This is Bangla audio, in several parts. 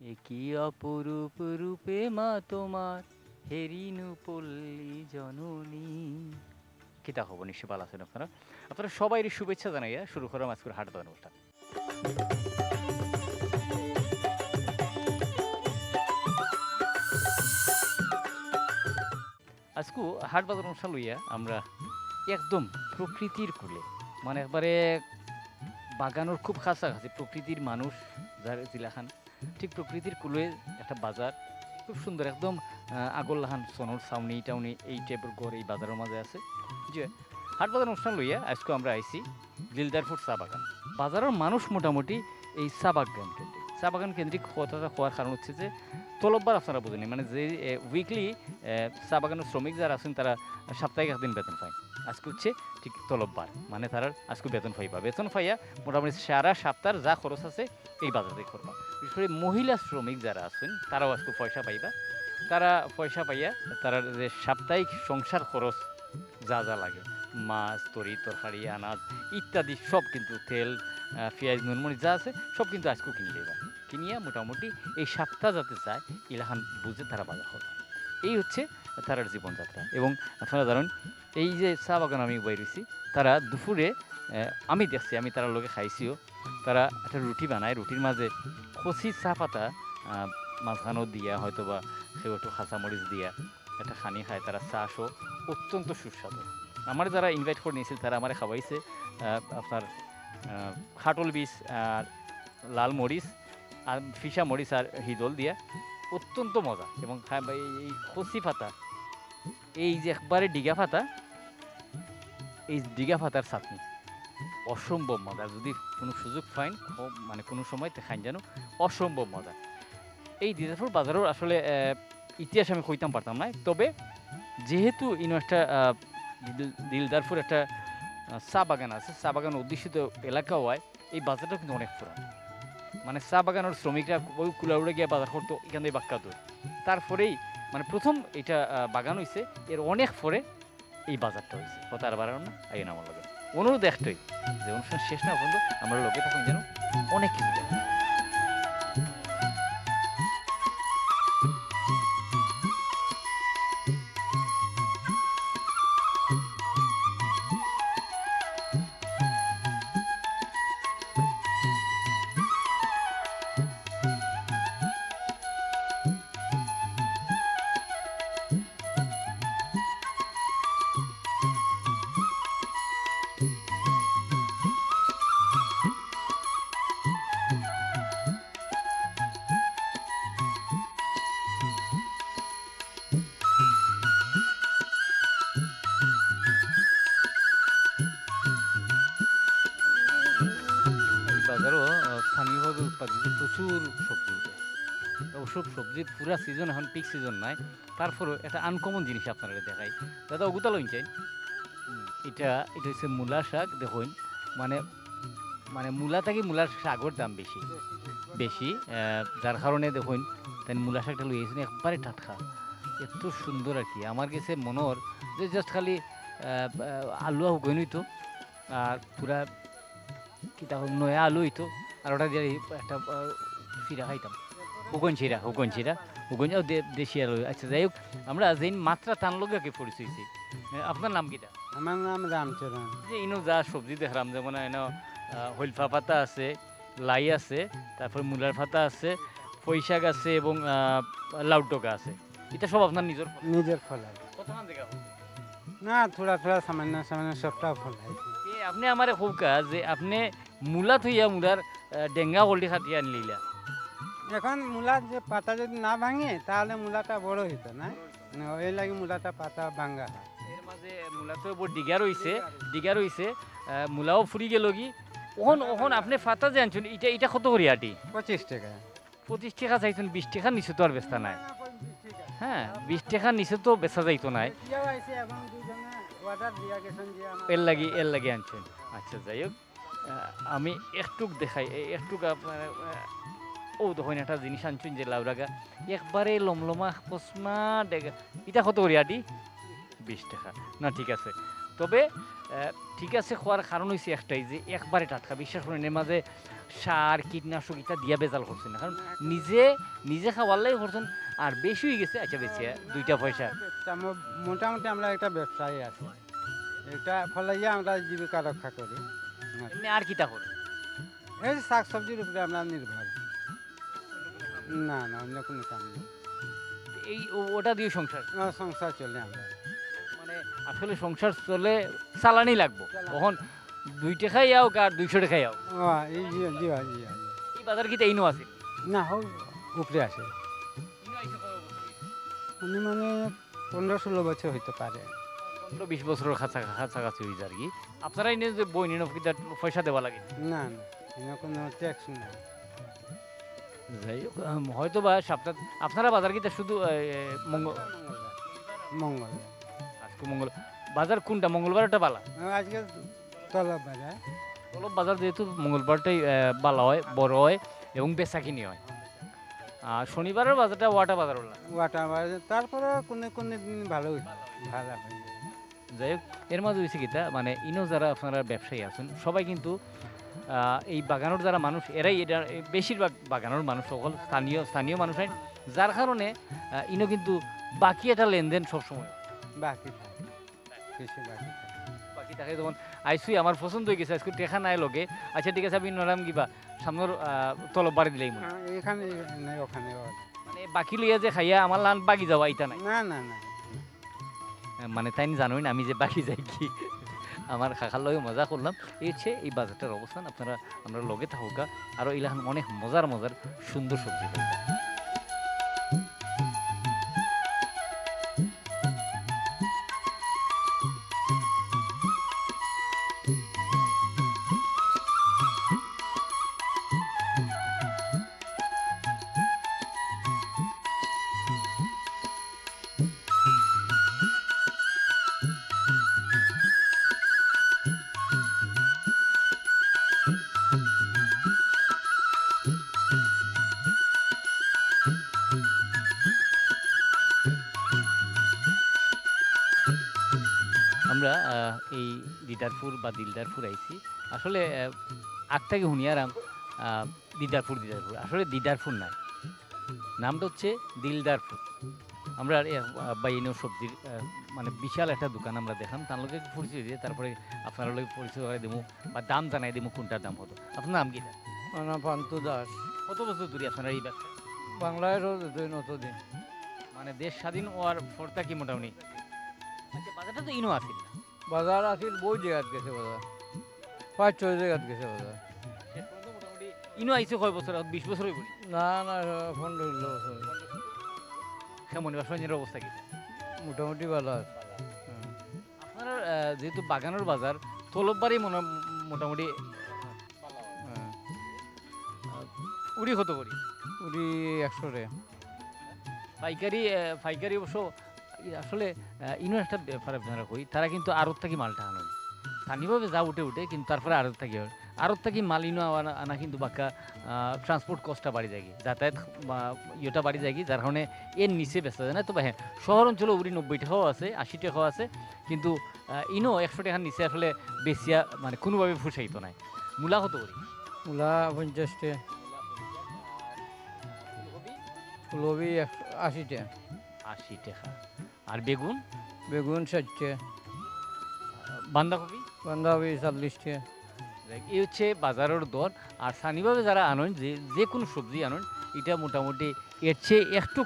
এ কি অপরূপ রূপে মা তোমার, হেরিনু পল্লী জননী। কিতা হব নিশ্চয় ভালো আছেন আপনারা? আপনারা সবাই শুভেচ্ছা জানাইয়া শুরু করাম আজকের হাট বাজার অনুষ্ঠান আজকু হাট বাজার অনুষ্ঠান লইয়া আমরা একদম প্রকৃতির কুলে মানে একবারে বাগানোর খুব কাছাকাছি প্রকৃতির মানুষ, যার জিলাখান। ঠিক প্রকৃতির কুলে একটা বাজার, খুব সুন্দর, একদম আগরলাহান সোনর সাউনি টাউনি, এই টাইপের ঘর এই বাজারের মাঝে আছে। যে হাট বাজার অনুষ্ঠান লইয়া আজকে আমরা আইছি দিলদারপুর চা বাগান। বাজারের মানুষ মোটামুটি এই চা বাগান কেন্দ্রিক। চা বাগান কেন্দ্রিক কথাটা হওয়ার কারণ হচ্ছে যে তলববার আপনারা বোঝেনি মানে যে উইকলি চা বাগানের শ্রমিক যারা আছেন তারা সাপ্তাহিক একদিন বেতন পায়। আজকে হচ্ছে ঠিক তলববার। মানে তারা আজকে বেতন পাইবা বেতন পাইয়া মোটামুটি সারা সপ্তাহের যা খরচ আছে এই বাজারে করবা। বিশেষ করে মহিলা শ্রমিক যারা আছেন, তারাও আজকে পয়সা পাইবা। তারা পয়সা পাইয়া তারা যে সাপ্তাহিক সংসার খরচ যা যা লাগে। মাছ, তরি, তরকারি, আনাজ ইত্যাদি সব কিন্তু তেল পেঁয়াজ নুনমরিচ যা আছে সব কিন্তু আজকেও কিনে দেবা কিনিয়া মোটামুটি এই সপ্তাহ যাতে যায়, ইলাহান বুঝে তারা বাজার হবে এই হচ্ছে তারার জীবনযাত্রা। এবং আপনারা জানেন এই যে চা বাগান আমি বাইরেছি তারা দুপুরে আমি দেখছি আমি তার লগে খাইছিও। তারা একটা রুটি বানায় রুটির মাঝে কচি চা পাতা আহ, মাঝখানো দিয়া হয়তো বা সেও একটু কাঁচামরিচ দিয়া একটা খানি খায় তারা চাষও অত্যন্ত সুস্বাদু। আমার যারা ইনভাইট করে নিয়েছিল তারা আমার খাওয়াইছে আপনার খাটল বীজ আর লাল মরিচ আর ফিসা মরিচ আর হিদল দিয়া অত্যন্ত মজা। এবং এই কচি পাতা এই যে একবারে ডিগা পাতা এই ডিগা পাতার চাটনি অসম্ভব মজা। যদি কোনো সুযোগ পাইন মানে কোনো সময় খাইন যেন অসম্ভব মজা। এই দিদারপুর বাজারের আসলে ইতিহাস আমি কইতাম পারতাম না তবে যেহেতু ইনো একটা দিলদারপুর একটা চা বাগান আছে, চা বাগান অধ্যুষিত এলাকা হয়, এই বাজারটা কিন্তু অনেক পুরান। মানে চা বাগানের শ্রমিকরা ওই কুলাউড়ে গিয়ে বাজার করতো, এখান থেকে বাক্কা দূর। তারপরেই মানে প্রথম এটা বাগান হয়েছে এর অনেক পরে এই বাজারটা হয়েছে। কথা আর বাড়ানো না, এই আমার লগে অনুরোধ একটাই, যে অনুষ্ঠান শেষ না পর্যন্ত আমরা লোকে থাকুন যেন অনেক কিছু স্থানীয়ভাবে উৎপাদিত প্রচুর সবজি উঠে। ওসব সবজির পুরা সিজন এখন পিক সিজন নাই। তারপরেও একটা আনকমন জিনিস আপনারা দেখাই। দাদা ওগুতা লইন চাই এটা এটা হচ্ছে মূলা শাক দেখুন। মানে মানে মূলা থাকি মূলার শাকর দাম বেশি। বেশি যার কারণে দেখুন তাই মূলা শাকটা লই এসেছেন একবারে টাটকা। এত সুন্দর আর কি। আমার কাছে মনোর যে জাস্ট খালি আলু হুকইন হইতো আর পুরা কিতা হোক নয়া আলু হইতো আর ওটা দিয়ে একটা চিরা খাইতাম। হুকন চিরা হুকন চিরা দে- দেশি আলু আচ্ছা যাই হোক আমরা যেই মাত্রা টান লগে পরিচয়। আপনার নাম কিটা? আমার নাম রামচরণ। যে ইনো যা সবজি দেখলাম যেমন এনো হইলফা পাতা আছে লাই আছে তারপর মূলার পাতা আছে পৈশাক আছে এবং আহ, লাউ টকা আছে। এটা সব আপনার নিজের। নিজের ফলাই? না থোড়া থোড়া সামান্য সামান্য সবটা ফলাই আপনি আমার কৌকা যে আপনি মূলা থইয়া মূলার ডেঙ্গা হলদি খাটিয়ে আনলিলা এখন মূলার যে পাতা যদি না ভাঙে তাহলে মূলাটা বড় হইতো না। মানে ওই লাগে মূলাটা পাতা ভাঙ্গা হয়। এর মাঝে মূলা তো বড় ডিগা রইছে ডিগা আহ, মূলাও ফুরি গেল কি? ওহন ওহন আপনি ফাতা যে আনছেন এটা এটা কত করি আটি? পঁচিশ টাকা। পঁচিশ টাকা চাইছেন বিশ টাকার নিচে তো আর বেচা নাই। হ্যাঁ বিশ টাকার নিচে তো বেচা যাইতো নাই। এর লাগি এর লাগি আনছেন। আচ্ছা যাই হোক। আমি একটুক দেখাই একটুক আপনার ও দেখুন একটা জিনিস আনছেন যে লাউরাগা একবারে লমলমা কসমা ডেগা এটা কত করি আটি বিশ টাকা। না, ঠিক আছে। তবে ঠিক আছে খোয়ার কারণ হয়েছে একটাই যে একবারে টাটকা। বিশ্বাস করেন এর মাঝে সার কীটনাশক ইটা দিয়া বেজাল করছেন না। কারণ নিজে নিজে খাওয়ারলাই করছেন আর বেশি হয়ে গেছে আচ্ছা বেশি দুইটা পয়সা। মোটামুটি আমরা একটা ব্যবসায়ী আছি। এটা ফলাইয়া আমরা জীবিকা রক্ষা করি। এমনি আর কিটা করে এই শাক সবজির উপরে আমরা নির্ভর। না না অন্য কোনো কাম নেই। এই ও- ওটা দিয়ে সংসার? আমার সংসার চলে আমরা। মানে আসলে সংসার চলে চালানি লাগবো। তখন দুই টাকাই আও আর দুইশো টাকাই আও ও এই জি জি জি জি। এই বাজার কিটা ইনো আছে? না হোক উপরে আসে মানে পনেরো ষোলো বছর হইতে পারে। পনেরো বিশ বছরের কাছা কাছাকাছি হয়ে যায় আর কি। আপনারাই নিয়ে যে বই নিন পয়সা দেওয়া লাগে। না না কোনো ট্যাক্স নাই। যাই হোক হয়তো বা সপ্তাহ আপনারা বাজার কিটা শুধু মঙ্গল মঙ্গল আজকে মঙ্গল বাজার কোনটা? মঙ্গলবারটা বালা? আজকে তলব বাজার। তলব বাজার যেহেতু মঙ্গলবারটাই বালা হয় বড় হয় এবং বেচা কিনি হয়। আর শনিবারের বাজারটা ওয়াটা বাজার হলো ওয়াটার বাজার তারপরে কোনো কোনো দিন ভালো ভালো হয়। যাই হোক এর মাঝে হয়েছে কিটা মানে ইনো যারা আপনারা ব্যবসায়ী আছেন সবাই কিন্তু এই বাগানোর যারা মানুষ এরাই এটা বেশিরভাগ বাগানোর মানুষ সকল স্থানীয় স্থানীয় মানুষ হয়। যার কারণে ইনো কিন্তু বাকি একটা লেনদেন সবসময়। বাকি বাকি থাকে। তখন আইসুই আমার পছন্দ হয়ে গেছে আজকে টেকা নাই লগে। আচ্ছা ঠিক আছে আমি নরাম কিবা সামনের তলব বাড়ি দিলেই মনে হ্যাঁ, এখানে ওখানে মানে বাকি লইয়া যে খাইয়া আমার লান বাকি যাওয়া এটা নাই। না না না। মানে তাই জানোই না, আমি যে বাকি যাই কি আমার খাখার লগে মজা করলাম। এই হচ্ছে এই বাজারটার অবস্থান, আপনারা, আমরা লগে থাকুক আরও এলাকা অনেক মজার মজার সুন্দর সবজি। এই দিদারপুর বা দিলদারপুর আইছি। আসলে আহ, আগটাকে হুনিয়ারাম দিদারপুর দিদারপুর। আসলে দিদারপুর নাই নামটা হচ্ছে দিলদারপুর। আমরা বাইনো সবজির মানে বিশাল একটা দোকান আমরা দেখাম। তার পরিচয় দিয়ে তারপরে আপনার লগে পরিচয় করে দেবো বা দাম জানাই দেবো কোনটার দাম হতো আপনার নাম কি? আমার পান্তু দাস। কত বছর ধরে আপনারা এই ব্যবসা? বাংলায় রোজ নতদিন মানে দেশ স্বাধীন হওয়ার পরটা কি মোটামুটি? আচ্ছা বাজারটা তো ইনো আছে। বাজার আছিল বহু জায়গাত গেছে বাজার। পাঁচ ছয় জায়গাত গেছে বাজার। ইনো আইছে কয় বছর বিশ বছর হইব না না পনেরো ষোলো বছর কেমন ব্যবসায়ীর অবস্থা কি? মোটামুটি ভালো আছে। আপনার যেহেতু বাগানের বাজার তলববারই মনে মোটামুটি উড়ি কত করি উড়ি একশো রে পাইকারি পাইকারি অবশ্য আসলে ইনো একটা ব্যাপার আপনারা কই তারা কিন্তু আড়ত থাকি মালটা আনেন। স্থানীয়ভাবে যা উঠে উঠে কিন্তু তারপরে আড়ত থাকি হয়। আড়ত থাকি মাল ইনো আনা কিন্তু বাক্কা ট্রান্সপোর্ট কস্টটা বাড়ি যায় যাতায়াত ইয়েটা বাড়ি যায় কি যার কারণে এর নিচে ব্যস্ত যায় না। তবে হ্যাঁ শহর অঞ্চলে উড়ি নব্বই টাকাও আছে আশি টাকাও আছে কিন্তু ইনো একশো টাকার নিচে আসলে বেশিয়া মানে কোনোভাবে ফুসাইত নাই। মূলা কত করি? মূলা পঞ্চাশটে ফুলকপি একশো আশিটে আশি টাকা। বেগুন? বেগুন ষাটটে বান্ধাকপি বাঁধাকপি চল্লিশটে এই হচ্ছে বাজারের দর। আর স্থানীয়ভাবে যারা আনেন যে যে কোনো সবজি আনেন এটা মোটামুটি এর চেয়ে একটু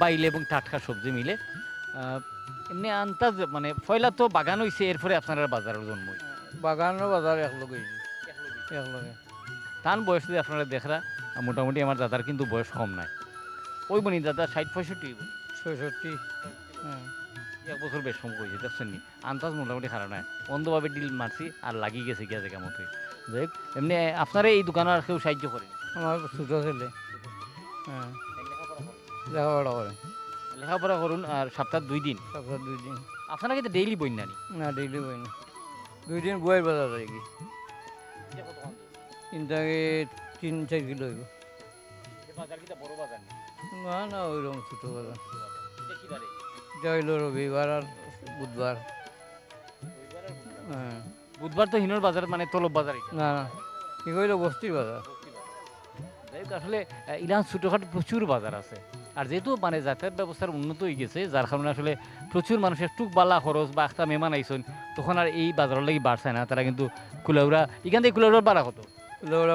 বাইলে এবং টাটকা সবজি মিলে। এমনি আন্তাজ মানে ফয়লা তো বাগান হয়েছে এরপরে আপনারা বাজারের জন্ম। বাগানের বাজার একলগে। একলগে। তান বয়স যদি আপনারা দেখরা মোটামুটি আমার দাদার কিন্তু বয়স কম নাই। ওই বনি দাদা ষাট পঁয়ষট্টি। ছয়ষট্টি হ্যাঁ। এক বছর বেশ কম করেছে দেখছেন নি। আন্তাজ মোটামুটি খারাপ নাই। অন্ধভাবে ডিল মারছি আর লাগিয়ে গেছে গিয়া জায়গা মতোই যাই এমনি আপনারা এই দোকানে আর কেউ সাহায্য করেন আমার ছোটো ছেলে। হ্যাঁ। লেখাপড়া করে লেখাপড়া করুন আর সপ্তাহ দুই দিন। সপ্তাহ দুই দিন। আপনারা কিন্তু ডেইলি বই নানি? না ডেইলি বই না। দুই দিন বইয়ের বাজার আর কি? তিনটাকে তিন চার কিলো হইব। না না ওইরকম ছোটো বাজার। এটা হইল রবিবার আর বুধবার। হ্যাঁ। বুধবার তো হিনোর বাজার মানে তলব বাজার না না। কি কইলো? বস্তির বাজার। যাই হোক, আসলে আহ, ইরান ছোটোখাটো প্রচুর বাজার আছে। আর যেহেতু মানে যাতায়াত ব্যবস্থার উন্নত হয়ে গেছে যার কারণে আসলে প্রচুর মানুষ একটু বালা খরচ বা একটা মেহমান আইসন তখন আর এই বাজারের লাগি বাড়ছে না। তারা কিন্তু কুলাউরা এখান থেকে কুলাউরার বাড়া কত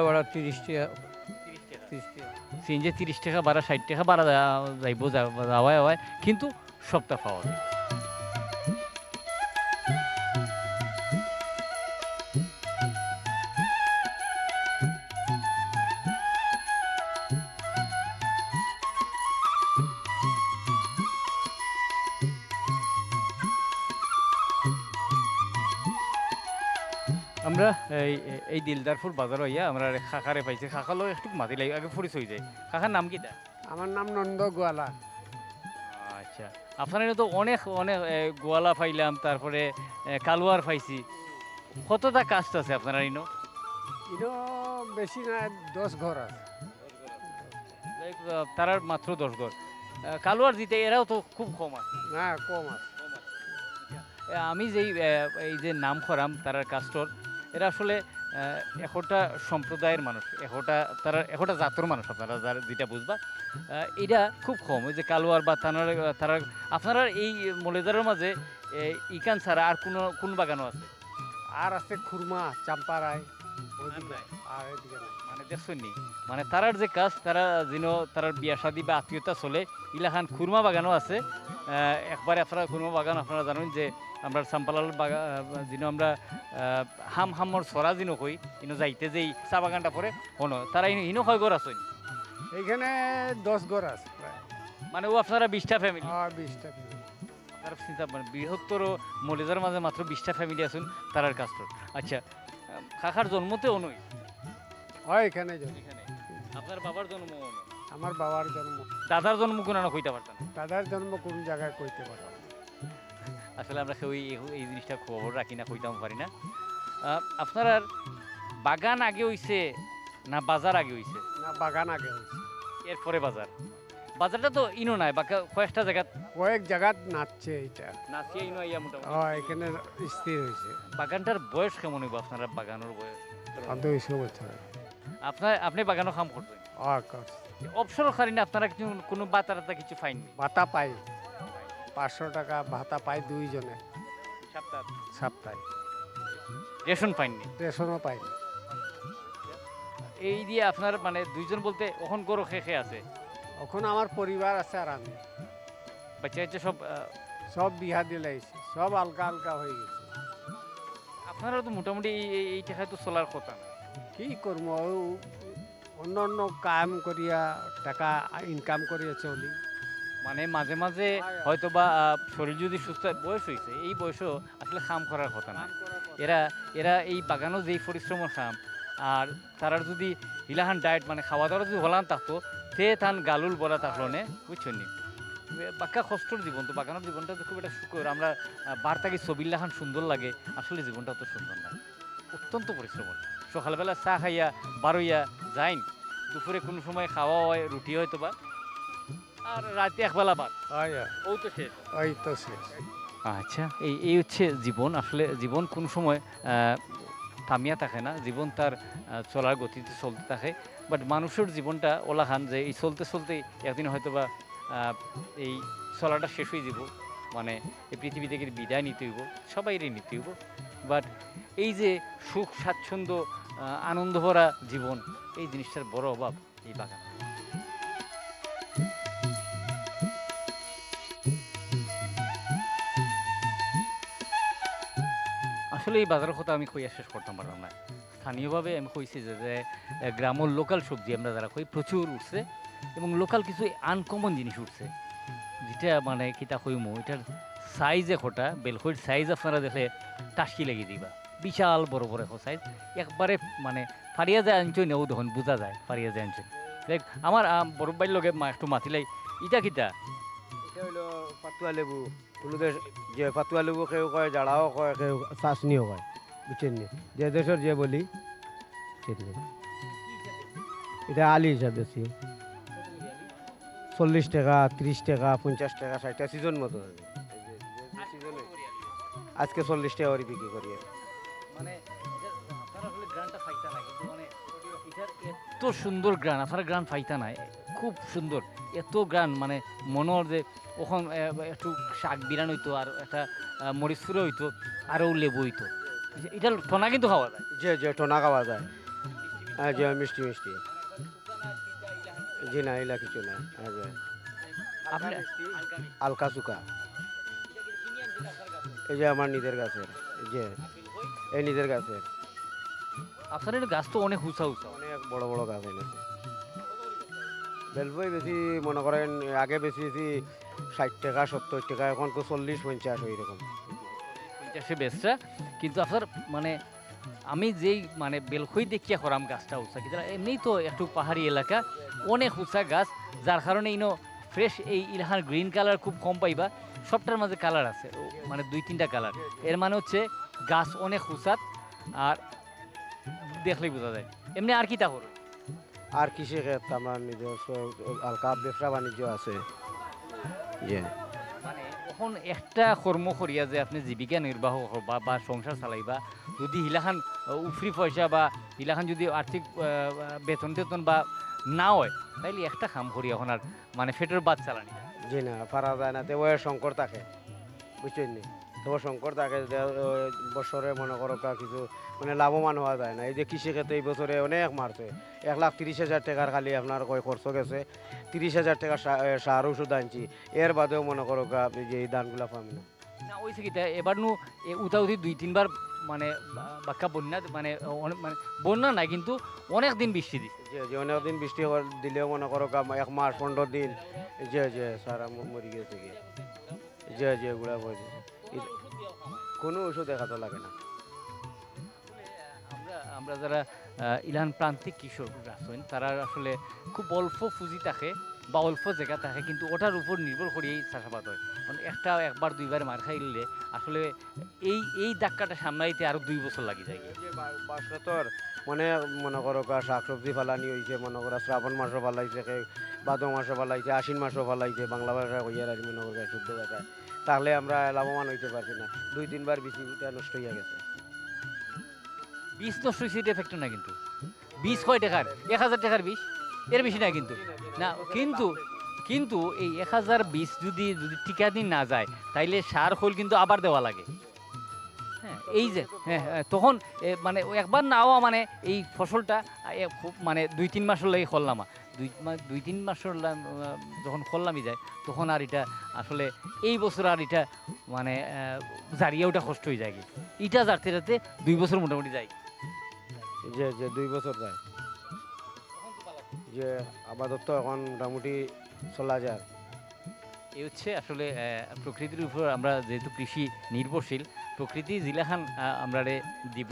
ভাড়া তিরিশ তিরিশ টাকা। সিএনজি তিরিশ টাকা বাড়া ষাট টাকা বাড়া যাইব যাওয়া কিন্তু সবটা পাওয়া যায়। এই এই দিলদারপুর বাজার হইয়া আমরা খাখারে পাইছি। খাখালো একটু মাতি লাগে আগে পরিচয় যায়। খাখার নাম কিটা আমার নাম নন্দ গোয়ালা আচ্ছা। আপনার তো অনেক অনেক গোয়ালা পাইলাম তারপরে কালুয়ার পাইছি। কতটা কাস্ট আছে আপনার ইনো? ইনো বেশি না দশ ঘর আছে। তারার মাত্র দশ ঘর কালুয়ার দিতে এরাও তো খুব কম আছে। না কম আছে। আমি যেই এই যে নাম করাম তারার কাস্টর এরা আসলে আহ, সম্প্রদায়ের মানুষ। একটা তারা একটা জাতর মানুষ আপনারা যার যেটা বুঝবা। এটা খুব কম ওই যে কালোয়ার বা তানার তারা আপনারা এই মলেদারের মাঝে ইকান ছাড়া আর কোনো কোন বাগানও আছে? আর আছে খুরমা চাম্পারায়। আর এদিকে নাই। মানে দেখছেন? মানে তারার যে কাজ তারা যেন তারার বিয়া শাদী বা আত্মীয়তা চলে ইলাখান খুরমা বাগানও আছে। একবারে আপনারা খুরমা বাগান আপনারা জানেন যে আমরা সাম্পালাল বাগান যেন আমরা হাম হামর সরা যেন কই ইনো যাইতে যেই চা বাগানটা পরে হনো তারা ইনো হয় ঘর আছে। এইখানে দশ ঘর আছে মানে ও আপনারা বিশটা ফ্যামিলি বিশটা। তার চিন্তা মানে বৃহত্তর মলেজার মাঝে মাত্র বিশটা ফ্যামিলি আছেন তারার কাস্টর আচ্ছা আহ, কাকার জন্মতে অনুই হয় এখানে এখানে। আপনার বাবার জন্ম আমার বাবার জন্ম। দাদার জন্ম কোন না কইতে পারতাম দাদার জন্ম কোন জায়গায় কইতে পারতাম? আসলে আমরা কেউ এই এই জিনিসটা খবর রাখি না কইতাম পারি না। আপনার আর বাগান আগে হইছে না বাজার আগে হইছে? না বাগান আগে হইছে। এরপরে বাজার? বাজারটা তো ইনো নাই বা কয়েকটা জায়গা কয়েক জায়গাত নাচছে এটা নাচিয়ে ইনো ইয়া মোটামুটি। এখানে স্থির হয়েছে। বাগানটার বয়স কেমন হইব আপনার? বাগানের বয়স? দুইশো বছর আপনার আপনি বাগানও কাম করবেন? অবসর খারি আপনারা কিছু কোনো বাতারাতা কিছু ফাইননি ভাতা পাই। পাঁচশো টাকা ভাতা পাই দুইজনে। সপ্তাহ? সপ্তাহে। রেশন পাইননি রেশনও পাই এই দিয়ে আপনার মানে দুইজন বলতে ওখন গরু খেয়ে খেয়ে আছে। এখন আমার পরিবার আছে আর আমি। বাচ্চা হচ্ছে সব আহ, সব বিহা দিলাইছি সব আলগা আলগা হয়ে গেছে। আপনারা তো মোটামুটি এই এই- এই টাকায় তো চলার কথা না? কি করব অন্য অন্য কাম করিয়া টাকা ইনকাম করিয়া চলি। মানে মাঝে মাঝে। হয়তো বা আহ, শরীর যদি সুস্থ বয়স হয়েছে এই বয়সও আসলে খাম করার কথা না। এরা এরা এই বাগানও যেই পরিশ্রমের খাম আর তারার যদি ইলাহান ডায়েট মানে খাওয়া দাওয়া যদি হলান থাকতো তে তান গালুল বলা থাকল নে বুঝছেন নি? বাক্কা কষ্টর জীবন তো বাগানের জীবনটা তো খুব একটা সুখর আমরা বার্তাকে ছবিল্লাখান সুন্দর লাগে আসলে জীবনটা অত সুন্দর না অত্যন্ত পরিশ্রম সকালবেলা চা খাইয়া বারোইয়া যাইন। দুপুরে কোনো সময় খাওয়া হয় রুটি হয়তো বা আর রাতে একবেলা ভাত। ও তো শেষ। ওই তো শেষ। আচ্ছা এই এই হচ্ছে জীবন আসলে জীবন কোন সময় থামিয়া থাকে না। জীবন তার চলার গতিতে চলতে থাকে। বাট মানুষের জীবনটা ওলাখান যে এই চলতে চলতে একদিন হয়তো বা আহ, এই চলাটা শেষ হয়ে যাব মানে এই পৃথিবী থেকে বিদায় নিতে হইব সবাইরই নিতে হইব। বাট এই যে সুখ স্বাচ্ছন্দ্য আনন্দ ভরা জীবন এই জিনিসটার বড় অভাব এই বাগান। আসলে এই বাজারের কথা আমি কইয়া শেষ করতাম পারলাম না। স্থানীয়ভাবে আমি কইছি যে যে গ্রামের লোকাল সবজি আমরা যারা কই প্রচুর উঠছে এবং লোকাল কিছু আনকমন জিনিস উঠছে। যেটা মানে কিতা কইমু এটার সাইজ একটা বেলকইর সাইজ আপনারা দেখলে টাসকি লেগে দিবা। বিশাল বড় বড় এখন সাইজ একবারে মানে ফারিয়া যায় আনছই নেও তখন বোঝা যায় ফারিয়া যায় আনছই দেখ আমার আম, বড় বাইর লগে একটু মাতিলাই ইটা কিতা? এটা হইল পাতুয়া লেবু। হলুদের যে পাতুয়া লেবু কেউ কয় জাড়াও কয় কেউ চাষনিও কয়। বুঝছেন যে দেশের যে বলি এটা আলি হিসাব বেশি। চল্লিশ টাকা ত্রিশ টাকা পঞ্চাশ টাকা ষাট টাকা সিজন মতো। আজকে চল্লিশ টাকা করে বিক্রি করি মানে মানে এত সুন্দর গ্রান আপনারা গ্রান ফাইতা নাই খুব সুন্দর। এত গ্রান মানে মনোর যে ওখান একটু শাক বিরান হইতো আর একটা মরিচ ফুরে হইতো আরও লেবু হইতো। এটা টোনা কিন্তু খাওয়া যায়। যে যে টোনা খাওয়া যায়। হ্যাঁ যে মিষ্টি মিষ্টি। জি না এলা কিছু না। হ্যাঁ যে আপনি আলকা চুকা। এই যে আমার নিজের গাছের যে এই নিজের গাছের। আপনার গাছ তো অনেক উঁচা উঁচা। অনেক বড় বড় গাছ এনেছে। বেলবই বেশি মনে করেন আগে বেশি বেশি ষাট টাকা সত্তর টাকা এখন তো চল্লিশ পঞ্চাশ ওই রকম সে বেস্টটা কিন্তু আপনার মানে আমি যেই মানে বেলখই দেখিয়া করাম গাছটা উঁচা, কিন্তু এমনিই তো একটু পাহাড়ি এলাকা, অনেক উঁচা গাছ, যার কারণে, ইনো ফ্রেশ এই ইলাহার গ্রিন কালার খুব কম পাইবা, সবটার মাঝে কালার আছে মানে দুই তিনটা কালারের মানে হচ্ছে, গাছ অনেক উঁচাত আর দেখলেই বোঝা যায়। এমনি আর কি তা করো আর কৃষি ক্ষেত আমার নিজস্ব হালকা ব্যবসা বাণিজ্য আছে। যে মানে এখন একটা কর্ম করিয়া যে আপনি জীবিকা নির্বাহ বা সংসার চালাইবা, যদি হিলাখান উফরি পয়সা বা হিলাখান যদি আর্থিক বেতন টেতন বা না হয়, তাইলে একটা কাম করি এখন আর মানে ফেটের বাদ চালানি। জি না পারা যায় না তেও সংকট থাকে বুঝছেন সংকট থাকে যে, বছরে মনে করো কা কিছু মানে লাভবান হওয়া যায় না। এই যে কৃষি ক্ষেত্রে এই বছরে অনেক মারছে। এক লাখ তিরিশ হাজার টাকার খালি আপনার কয় খরচ গেছে। তিরিশ হাজার টাকা সার ওষুধ আনছি। এর বাদেও মনে করো কা আপনি যে এই ধানগুলা পাবেন না না ওইসে কি এবার নু উতাউতি দুই তিনবার মানে বা- বাক্কা বন্যা মানে অনেক মানে বন্যা নাই কিন্তু অনেক দিন বৃষ্টি দিছে। যে যে অনেক দিন বৃষ্টি দিলেও মনে করো কা এক মাস পনেরো দিন যে যে সারা মরি গেছে যে যে এগুলা বলছে কোনো ওষুধ দেখাতো লাগে না। আমরা আমরা যারা ইলান প্রান্তিক কিশোর আছেন তারা আসলে খুব অল্প পুঁজি থাকে বা অল্প জায়গা থাকে কিন্তু ওটার উপর নির্ভর করেই চাষাবাদ হয়। কারণ একটা একবার দুইবার মার খাইলে আসলে এই এই ধাক্কাটা সামলাইতে আরও দুই বছর লাগি যায়। এই যে বা- বাসন্তর মানে মনে করো কা শাক সবজি ফালানি হয়েছে মনে করো শ্রাবণ মাসও ফালাইছে ভাদ মাসও ফালাইছে আশ্বিন মাসও ফালাইছে বাংলা ভাষা কইয়ার আর মনে করো শুদ্ধ ভাষায় তাহলে আমরা লাভবান হইতে পারছি না। দুই তিনবার বেশিটা নষ্ট হইয়া গেছে। বীজ হয়েছে এটা ফ্যাক্টর না কিন্তু। বীজ কয় টাকার? এক হাজার টাকার বীজ? এর বেশি না কিন্তু। না, কিন্তু কিন্তু এই এক হাজার বীজ যদি যদি টিকা দিন না যায়, তাইলে সার খোল কিন্তু আবার দেওয়া লাগে। হ্যাঁ এই যে হ্যাঁ হ্যাঁ, তখন মানে একবার নাও মানে এই ফসলটা খুব মানে দুই তিন মাসের লাগে করলাম দুই দুই তিন মাসের যখন করলামই যায় তখন আর এটা আসলে এই বছর আর এটা মানে জারিয়ে ওটা কষ্ট হয়ে যায় এটা জারতে যাতে দুই বছর মোটামুটি যায় যে যে দুই বছর যায়। যে আপাতত এখন মোটামুটি চলা যায়। এই হচ্ছে আসলে প্রকৃতির উপর আমরা যেহেতু কৃষি নির্ভরশীল প্রকৃতি জিলাখান আমরা দিব,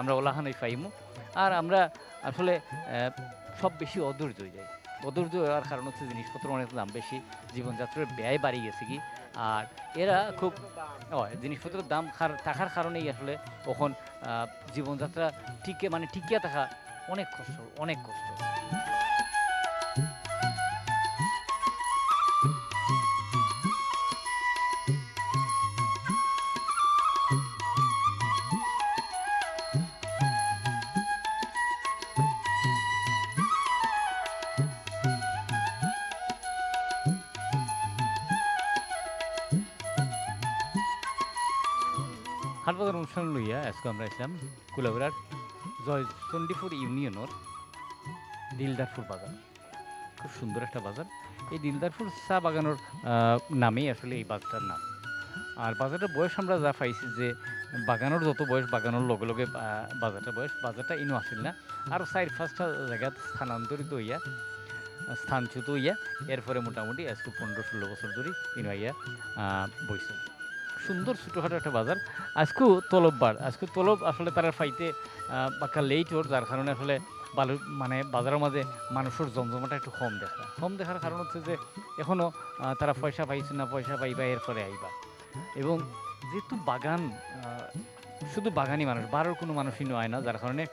আমরা ওলাখান ওই পাইমু আর আমরা আসলে সব বেশি অধৈর্য যায় অধৈর্য হওয়ার কারণ হচ্ছে জিনিসপত্র অনেক দাম বেশি, জীবনযাত্রার ব্যয় বাড়ি গেছে কি। আর এরা খুব জিনিসপত্রের দাম থাকার কারণেই আসলে তখন জীবনযাত্রা টিকে মানে টিকিয়া থাকা অনেক কষ্ট অনেক কষ্ট। আজকে আমরা আসলাম কুলাবরার জয়চণ্ডীপুর ইউনিয়নের দিলদারপুর বাজার খুব সুন্দর একটা বাজার। এই দিলদারপুর চা বাগানোর নামেই আসলে এই বাজারটার নাম। আর বাজারটার বয়স আমরা যা পাইছি যে বাগানোর যত বয়স, বাগানোর লগে লগে বাজারটা বয়স, বাজারটা ইনো আসিল না। আর চার পাঁচটা জায়গাত স্থানান্তরিত হইয়া, স্থানচ্যুত হইয়া, এরপরে মোটামুটি আজকে পনেরো ষোলো বছর ধরে ইনো আইয়া বইছে। সুন্দর ছোটোখাটো একটা বাজার। আজকেও তলব বার আজকে তলব আসলে তারা ফাইতে বাক্কা লেট ওর, যার কারণে আসলে বালু মানে বাজারের মাঝে মানুষের জমজমাটা একটু কম দেখা। কম দেখার কারণ হচ্ছে যে এখনও তারা পয়সা পাইছে না, পয়সা পাইবা, এরপরে আইবা। এবং যেহেতু বাগান শুধু বাগানি মানুষ, বারোর কোনো মানুষই নয় না, যার কারণে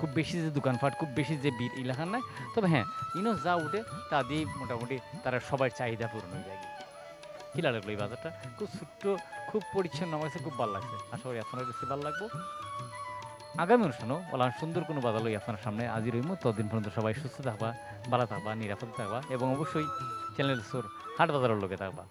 খুব বেশি যে দোকানপাট, খুব বেশি যে বীর এলাকার নাই। তবে হ্যাঁ ইনো যা উঠে, তা দিয়ে মোটামুটি তারা সবার চাহিদা পূরণ হয়ে যায়। কি লাগল এই বাজারটা খুব ছোট্ট খুব পরিচ্ছন্ন, আমার খুব ভালো লাগছে। আশা করি আপনার কাছে ভালো লাগবো। আগামী অনুষ্ঠানও বলা সুন্দর কোনো বাজার লই আপনার সামনে আজি রইম ততদিন পর্যন্ত সবাই সুস্থ থাকবা, ভালো থাকবা, নিরাপদ থাকবা এবং অবশ্যই চ্যানেল সোর হাট বাজারের লোকে থাকবা।